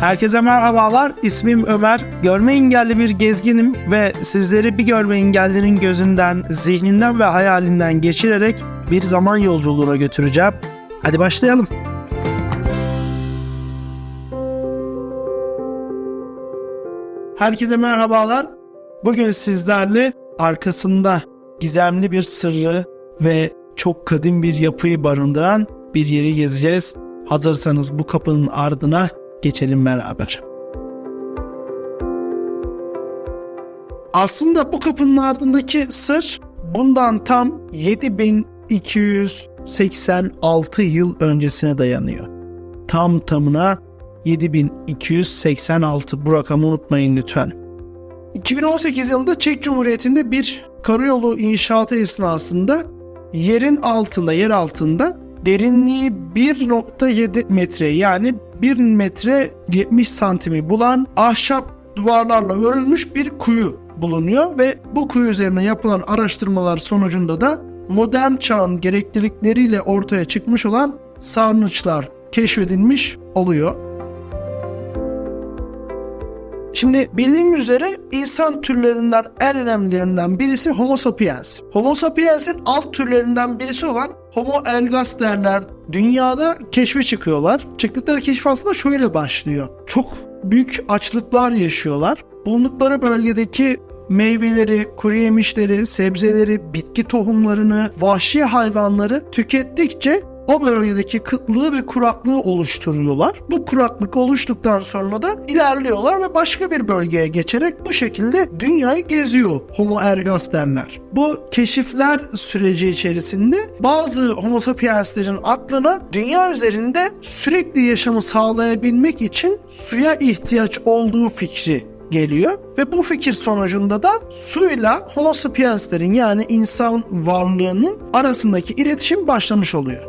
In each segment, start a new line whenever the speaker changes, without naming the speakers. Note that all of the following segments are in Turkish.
Herkese merhabalar. İsmim Ömer. Görme engelli bir gezginim ve sizleri bir görme engellinin gözünden, zihninden ve hayalinden geçirerek bir zaman yolculuğuna götüreceğim. Hadi başlayalım. Herkese merhabalar. Bugün sizlerle arkasında gizemli bir sırrı ve çok kadim bir yapıyı barındıran bir yeri gezeceğiz. Hazırsanız bu kapının ardına geçelim beraber. Aslında bu kapının ardındaki sır bundan tam 7286 yıl öncesine dayanıyor. Tam tamına 7286 bu rakamı unutmayın lütfen. 2018 yılında Çek Cumhuriyeti'nde bir karayolu inşaatı esnasında yerin altında, yer altında derinliği 1.7 metre yani 1 metre 70 santimi bulan ahşap duvarlarla örülmüş bir kuyu bulunuyor ve bu kuyu üzerine yapılan araştırmalar sonucunda da modern çağın gereklilikleriyle ortaya çıkmış olan sarnıçlar keşfedilmiş oluyor. Şimdi bildiğim üzere insan türlerinden en önemlilerinden birisi Homo sapiens. Homo sapiens'in alt türlerinden birisi olan Homo ergas derler. Dünyada keşfe çıkıyorlar. Çıktıkları keşif aslında şöyle başlıyor. Çok büyük açlıklar yaşıyorlar. Bulundukları bölgedeki meyveleri, kuru yemişleri, sebzeleri, bitki tohumlarını, vahşi hayvanları tükettikçe o bölgedeki kıtlığı ve kuraklığı oluşturuyorlar. Bu kuraklık oluştuktan sonra da ilerliyorlar ve başka bir bölgeye geçerek bu şekilde dünyayı geziyor Homo ergas derler. Bu keşifler süreci içerisinde bazı Homo sapienslerin aklına dünya üzerinde sürekli yaşamı sağlayabilmek için suya ihtiyaç olduğu fikri geliyor ve bu fikir sonucunda da suyla Homo sapienslerin yani insan varlığının arasındaki iletişim başlamış oluyor.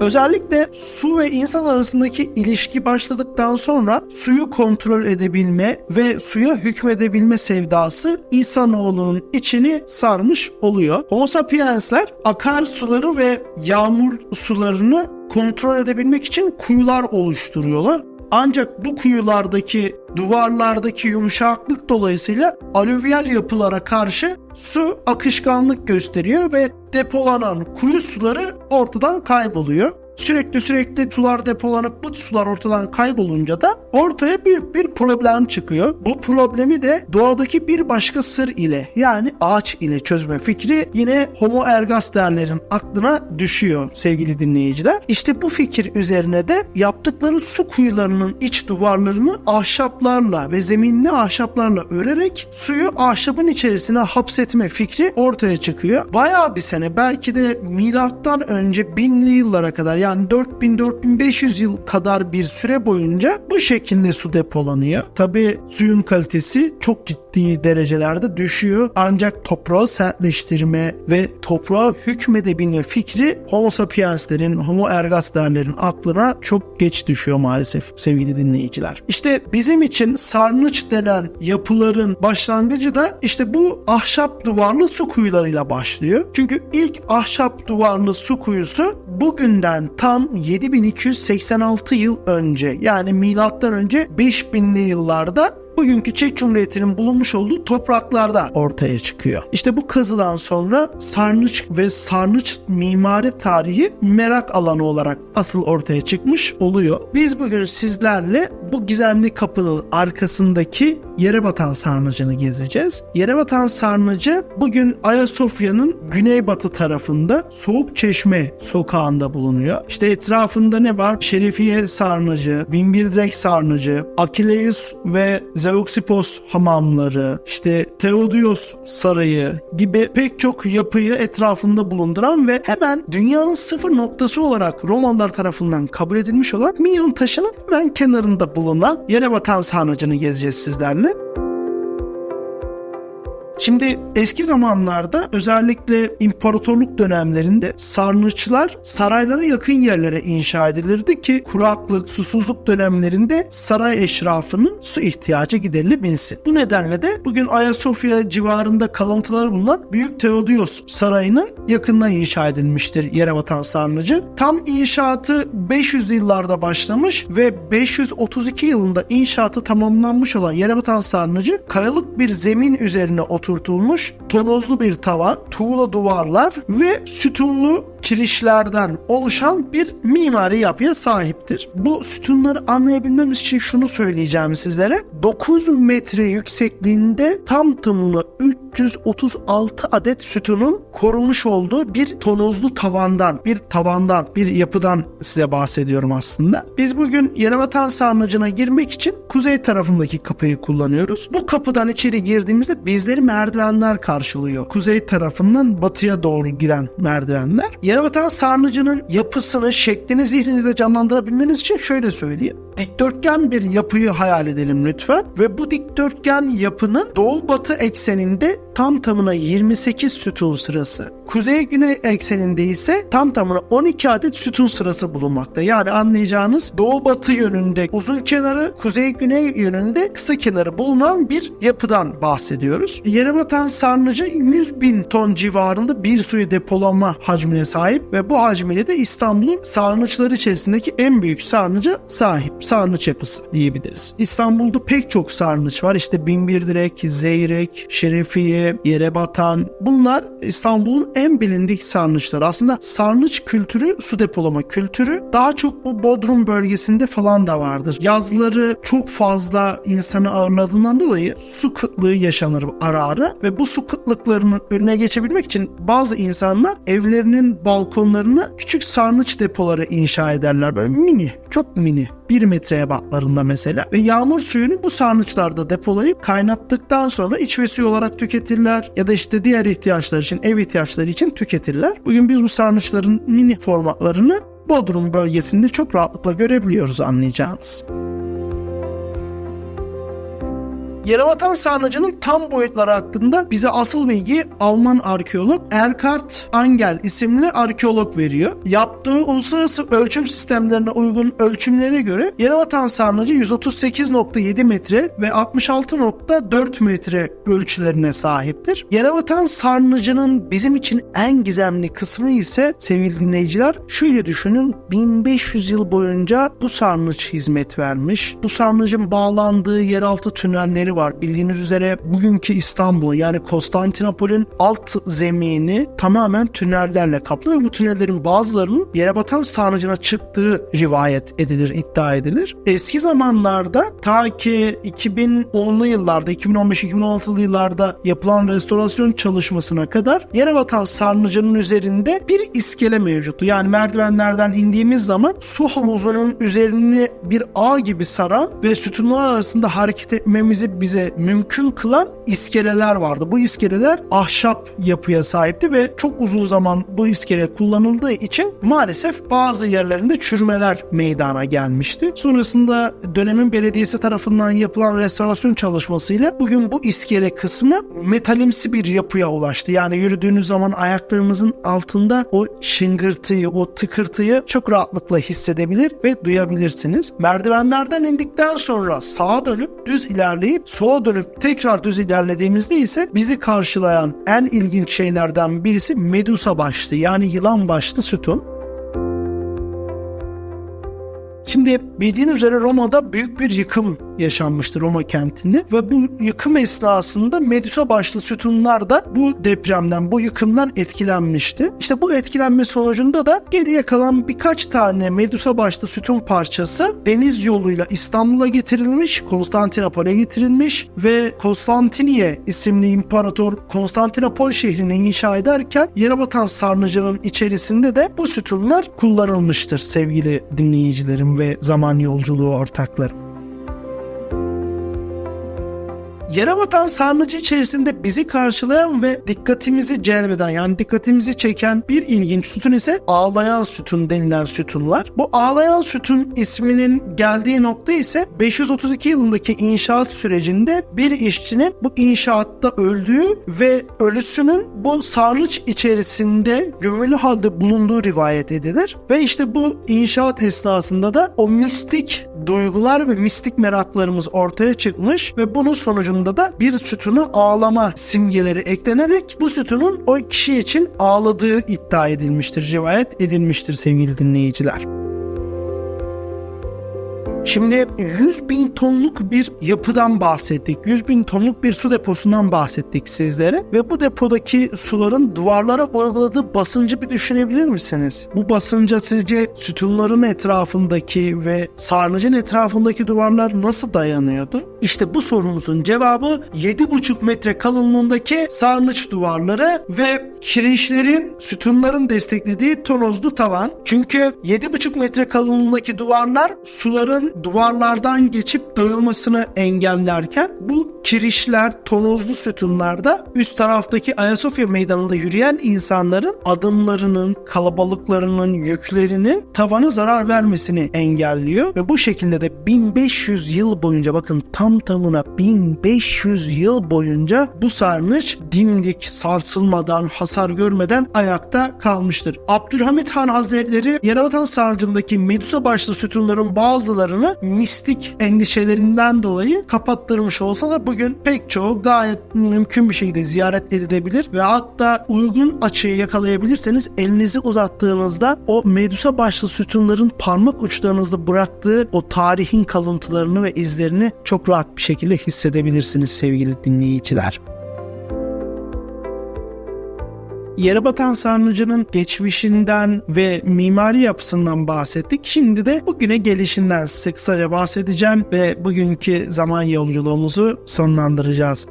Özellikle su ve insan arasındaki ilişki başladıktan sonra suyu kontrol edebilme ve suya hükmedebilme sevdası insanoğlunun içini sarmış oluyor. Homo sapiensler akarsuları ve yağmur sularını kontrol edebilmek için kuyular oluşturuyorlar. Ancak bu kuyulardaki duvarlardaki yumuşaklık dolayısıyla alüvyal yapılara karşı su akışkanlık gösteriyor ve depolanan kuyu suları ortadan kayboluyor. Sürekli sürekli sular depolanıp bu sular ortadan kaybolunca da ortaya büyük bir problem çıkıyor. Bu problemi de doğadaki bir başka sır ile yani ağaç ile çözme fikri yine Homo ergasterlerin aklına düşüyor sevgili dinleyiciler. İşte bu fikir üzerine de yaptıkları su kuyularının iç duvarlarını ahşaplarla ve zeminli ahşaplarla örerek suyu ahşabın içerisine hapsetme fikri ortaya çıkıyor. Bayağı bir sene belki de milattan önce binli yıllara kadar yani 4000-4500 yıl kadar bir süre boyunca bu şekilde su depolanıyor. Tabi suyun kalitesi çok ciddi derecelerde düşüyor. Ancak toprağı sertleştirme ve toprağa hükmedebilme fikri Homo sapienslerin, Homo ergasterlerin aklına çok geç düşüyor maalesef sevgili dinleyiciler. İşte bizim için sarnıç denen yapıların başlangıcı da işte bu ahşap duvarlı su kuyularıyla başlıyor. Çünkü ilk ahşap duvarlı su kuyusu bugünden tam 7286 yıl önce yani milattan önce 5000'li yıllarda bugünkü Çek Cumhuriyeti'nin bulunmuş olduğu topraklarda ortaya çıkıyor. İşte bu kazıdan sonra sarnıç ve sarnıç mimari tarihi merak alanı olarak asıl ortaya çıkmış oluyor. Biz bugün sizlerle bu gizemli kapının arkasındaki yere batan sarnıcını gezeceğiz. Yere batan sarnıcı bugün Ayasofya'nın güneybatı tarafında Soğuk Çeşme sokağında bulunuyor. İşte etrafında ne var? Şerifiye sarnıcı, Binbirdirek sarnıcı, Akileus ve Zeuxippos hamamları, işte Theodosios sarayı gibi pek çok yapıyı etrafında bulunduran ve hemen dünyanın sıfır noktası olarak Romalılar tarafından kabul edilmiş olan Milyon taşının hemen kenarında bulunan yere batan sarnıcını gezeceğiz sizlerle. Şimdi eski zamanlarda özellikle imparatorluk dönemlerinde sarnıçlar saraylara yakın yerlere inşa edilirdi ki kuraklık, susuzluk dönemlerinde saray eşrafının su ihtiyacı giderilebilsin. Bu nedenle de bugün Ayasofya civarında kalıntıları bulunan Büyük Teodios Sarayı'nın yakınına inşa edilmiştir Yerebatan Sarnıcı. Tam inşaatı 500 yıllarda başlamış ve 532 yılında inşaatı tamamlanmış olan Yerebatan Sarnıcı kayalık bir zemin üzerine oturtulmuş, tonozlu bir tavan, tuğla duvarlar ve sütunlu kirişlerden oluşan bir mimari yapıya sahiptir. Bu sütunları anlayabilmemiz için şunu söyleyeceğim sizlere. 9 metre yüksekliğinde tam tamına 336 adet sütunun korunmuş olduğu bir tonozlu tavandan, bir tavandan, bir yapıdan size bahsediyorum aslında. Biz bugün Yerebatan Sarnıcı'na girmek için kuzey tarafındaki kapıyı kullanıyoruz. Bu kapıdan içeri girdiğimizde bizleri merdivenler karşılıyor. Kuzey tarafından batıya doğru giden merdivenler. Yerebatan Sarnıcı'nın yapısını, şeklini zihninizde canlandırabilmeniz için şöyle söyleyeyim. Dikdörtgen bir yapıyı hayal edelim lütfen ve bu dikdörtgen yapının doğu batı ekseninde tam tamına 28 sütun sırası. Kuzey güney ekseninde ise tam tamına 12 adet sütun sırası bulunmakta. Yani anlayacağınız doğu batı yönünde uzun kenarı, kuzey güney yönünde kısa kenarı bulunan bir yapıdan bahsediyoruz. Yerebatan Sarnıcı 100 bin ton civarında bir suyu depolama hacmine sahip ve bu hacmiyle de İstanbul'un sarnıçları içerisindeki en büyük sarnıca sahip. Sarnıç yapısı diyebiliriz. İstanbul'da pek çok sarnıç var. İşte Binbirdirek, Zeyrek, Şerefiye, Yerebatan. Bunlar İstanbul'un en bilindik sarnıçları. Aslında sarnıç kültürü, su depolama kültürü daha çok bu Bodrum bölgesinde falan da vardır. Yazları çok fazla insanı ağırladığından dolayı su kıtlığı yaşanır ara ara ve bu su kıtlıklarının önüne geçebilmek için bazı insanlar evlerinin balkonlarına küçük sarnıç depoları inşa ederler. Böyle mini, çok mini. 1 metre ebatlarında mesela ve yağmur suyunu bu sarnıçlarda depolayıp kaynattıktan sonra içme suyu olarak tüketirler ya da işte diğer ihtiyaçlar için ev ihtiyaçları için tüketirler. Bugün biz bu sarnıçların mini formatlarını Bodrum bölgesinde çok rahatlıkla görebiliyoruz anlayacağınız. Yerebatan Sarnıcı'nın tam boyutları hakkında bize asıl bilgi Alman arkeolog Erkard Angel isimli arkeolog veriyor. Yaptığı uluslararası ölçüm sistemlerine uygun ölçümlere göre Yerebatan Sarnıcı 138.7 metre ve 66.4 metre ölçülerine sahiptir. Yerebatan Sarnıcı'nın bizim için en gizemli kısmı ise sevgili dinleyiciler şöyle düşünün 1500 yıl boyunca bu sarnıç hizmet vermiş. Bu sarnıcın bağlandığı yeraltı tünelleri var. Bildiğiniz üzere bugünkü İstanbul yani Konstantinopol'ün alt zemini tamamen tünellerle kaplı ve bu tünellerin bazılarının yere batan sarnıcına çıktığı rivayet edilir, iddia edilir. Eski zamanlarda ta ki 2010'lu yıllarda, 2015-2016'lı yıllarda yapılan restorasyon çalışmasına kadar yere batan sarnıcının üzerinde bir iskele mevcuttu. Yani merdivenlerden indiğimiz zaman su havuzunun üzerini bir ağ gibi saran ve sütunlar arasında hareket etmemizi bize mümkün kılan iskeleler vardı. Bu iskeleler ahşap yapıya sahipti ve çok uzun zaman bu iskele kullanıldığı için maalesef bazı yerlerinde çürümeler meydana gelmişti. Sonrasında dönemin belediyesi tarafından yapılan restorasyon çalışmasıyla bugün bu iskele kısmı metalimsi bir yapıya ulaştı. Yani yürüdüğünüz zaman ayaklarımızın altında o şıngırtıyı, o tıkırtıyı çok rahatlıkla hissedebilir ve duyabilirsiniz. Merdivenlerden indikten sonra sağa dönüp düz ilerleyip sola dönüp tekrar düz ilerlediğimizde ise bizi karşılayan en ilginç şeylerden birisi Medusa başlı yani yılan başlı sütun. Şimdi bildiğin üzere Roma'da büyük bir yıkım yaşanmıştı Roma kentinde ve bu yıkım esnasında Medusa başlı sütunlar da bu depremden, bu yıkımdan etkilenmişti. İşte bu etkilenme sonucunda da geriye kalan birkaç tane Medusa başlı sütun parçası deniz yoluyla İstanbul'a getirilmiş, Konstantinopol'e getirilmiş ve Konstantiniye isimli imparator Konstantinopol şehrini inşa ederken Yerebatan Sarnıcı'nın içerisinde de bu sütunlar kullanılmıştır sevgili dinleyicilerim ve zaman yolculuğu ortaklarım. Yere sarnıcı içerisinde bizi karşılayan ve dikkatimizi celbeden yani dikkatimizi çeken bir ilginç sütun ise ağlayan sütun denilen sütunlar. Bu ağlayan sütun isminin geldiği nokta ise 532 yılındaki inşaat sürecinde bir işçinin bu inşaatta öldüğü ve ölüsünün bu sarnıç içerisinde gömülü halde bulunduğu rivayet edilir. Ve işte bu inşaat esnasında da o mistik duygular ve mistik meraklarımız ortaya çıkmış ve bunun sonucunda da bir sütuna ağlama simgeleri eklenerek bu sütunun o kişi için ağladığı iddia edilmiştir, rivayet edilmiştir sevgili dinleyiciler. Şimdi 100 bin tonluk bir yapıdan bahsettik. 100 bin tonluk bir su deposundan bahsettik sizlere. Ve bu depodaki suların duvarlara uyguladığı basıncı bir düşünebilir misiniz? Bu basınca sizce sütunların etrafındaki ve sarnıcın etrafındaki duvarlar nasıl dayanıyordu? İşte bu sorumuzun cevabı 7,5 metre kalınlığındaki sarnıç duvarları ve kirişlerin, sütunların desteklediği tonozlu tavan. Çünkü 7,5 metre kalınlığındaki duvarlar suların duvarlardan geçip dağılmasını engellerken bu kirişler, tonozlu sütunlarda üst taraftaki Ayasofya meydanında yürüyen insanların adımlarının, kalabalıklarının, yüklerinin tavana zarar vermesini engelliyor ve bu şekilde de 1500 yıl boyunca bakın tam tamına 1500 yıl boyunca bu sarnıç dimdik, sarsılmadan, hasar görmeden ayakta kalmıştır. Abdülhamit Han Hazretleri Yerebatan Sarnıcı'ndaki Medusa başlı sütunların bazılarını mistik endişelerinden dolayı kapattırmış olsa da bugün pek çoğu gayet mümkün bir şekilde ziyaret edilebilir ve hatta uygun açıyı yakalayabilirseniz elinizi uzattığınızda o Medusa başlı sütunların parmak uçlarınızda bıraktığı o tarihin kalıntılarını ve izlerini çok rahat bir şekilde hissedebilirsiniz sevgili dinleyiciler. Yerebatan Sarnıcı'nın geçmişinden ve mimari yapısından bahsettik. Şimdi de bugüne gelişinden sıkça bahsedeceğim ve bugünkü zaman yolculuğumuzu sonlandıracağız.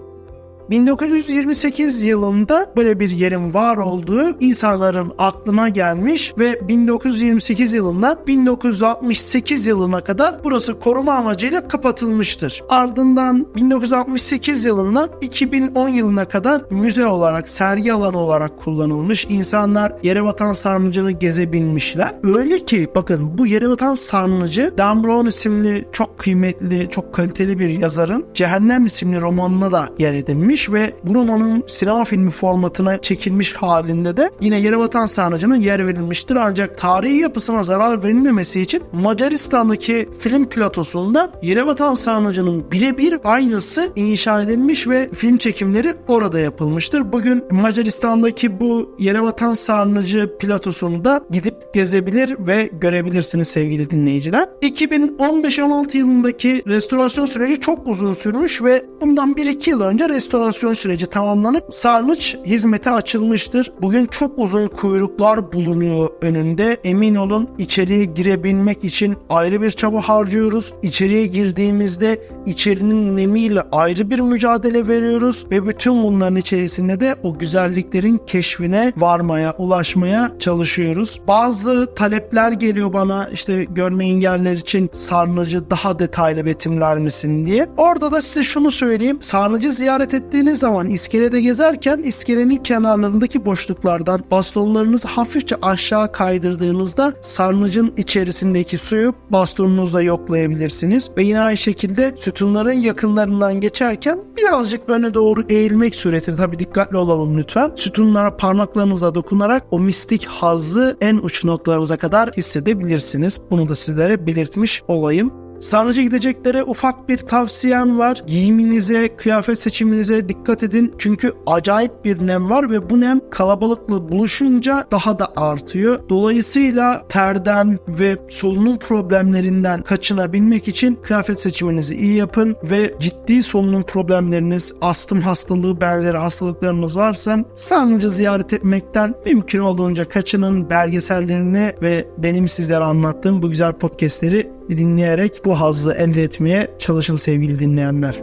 1928 yılında böyle bir yerin var olduğu insanların aklına gelmiş ve 1928 yılından 1968 yılına kadar burası koruma amacıyla kapatılmıştır. Ardından 1968 yılından 2010 yılına kadar müze olarak, sergi alanı olarak kullanılmış. İnsanlar Yerebatan Sarnıcı'nı gezebilmişler. Öyle ki bakın bu Yerebatan Sarnıcı Dan Brown isimli çok kıymetli, çok kaliteli bir yazarın Cehennem isimli romanına da yer edinmiş ve bu romanın sinema filmi formatına çekilmiş halinde de yine Yerebatan Sarnıcı'na yer verilmiştir. Ancak tarihi yapısına zarar verilmemesi için Macaristan'daki film platosunda Yerebatan Sarnıcı'nın birebir aynısı inşa edilmiş ve film çekimleri orada yapılmıştır. Bugün Macaristan'daki bu Yerebatan Sarnıcı platosunu da gidip gezebilir ve görebilirsiniz sevgili dinleyiciler. 2015-16 yılındaki restorasyon süreci çok uzun sürmüş ve bundan 1-2 yıl önce restorasyon süreci tamamlanıp sarnıç hizmete açılmıştır. Bugün çok uzun kuyruklar bulunuyor önünde. Emin olun içeriye girebilmek için ayrı bir çaba harcıyoruz. İçeriye girdiğimizde içerinin nemiyle ayrı bir mücadele veriyoruz ve bütün bunların içerisinde de o güzelliklerin keşfine varmaya, ulaşmaya çalışıyoruz. Bazı talepler geliyor bana işte görme engeller için sarnıcı daha detaylı betimler misin diye. Orada da size şunu söyleyeyim. Sarnıcı ziyaret ettiğiniz zaman iskelede gezerken iskelenin kenarlarındaki boşluklardan bastonlarınızı hafifçe aşağı kaydırdığınızda sarnıcın içerisindeki suyu bastonunuzla yoklayabilirsiniz. Ve yine aynı şekilde sütunların yakınlarından geçerken birazcık öne doğru eğilmek suretiyle tabi dikkatli olalım lütfen. Sütunlara parmaklarınızla dokunarak o mistik hazzı en uç noktalarınıza kadar hissedebilirsiniz. Bunu da sizlere belirtmiş olayım. Sarnıca gideceklere ufak bir tavsiyem var. Giyiminize, kıyafet seçiminize dikkat edin. Çünkü acayip bir nem var ve bu nem kalabalıkla buluşunca daha da artıyor. Dolayısıyla terden ve solunum problemlerinden kaçınabilmek için kıyafet seçiminizi iyi yapın ve ciddi solunum problemleriniz, astım hastalığı benzeri hastalıklarınız varsa sarnıcı ziyaret etmekten mümkün olduğunca kaçının belgesellerini ve benim sizlere anlattığım bu güzel podcastleri dinleyerek bu hazzı elde etmeye çalışın sevgili dinleyenler.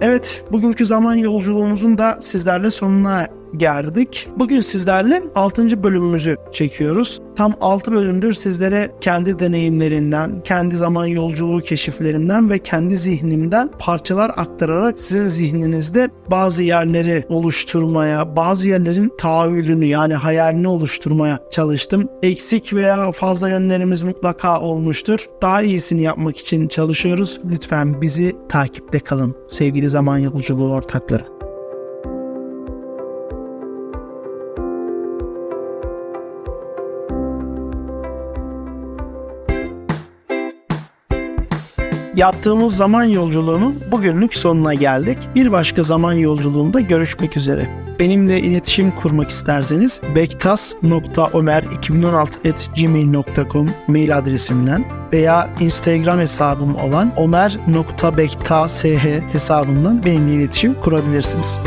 Evet, bugünkü zaman yolculuğumuzun da sizlerle sonuna geldik. Bugün sizlerle 6. bölümümüzü çekiyoruz. Tam 6 bölümdür sizlere kendi deneyimlerinden, kendi zaman yolculuğu keşiflerimden ve kendi zihnimden parçalar aktararak sizin zihninizde bazı yerleri oluşturmaya, bazı yerlerin tahayyülünü yani hayalini oluşturmaya çalıştım. Eksik veya fazla yönlerimiz mutlaka olmuştur. Daha iyisini yapmak için çalışıyoruz. Lütfen bizi takipte kalın sevgili zaman yolculuğu ortakları. Yaptığımız zaman yolculuğunun bugünlük sonuna geldik. Bir başka zaman yolculuğunda görüşmek üzere. Benimle iletişim kurmak isterseniz bektas.omer2016.gmail.com mail adresimden veya Instagram hesabım olan omer.bektash hesabından benimle iletişim kurabilirsiniz.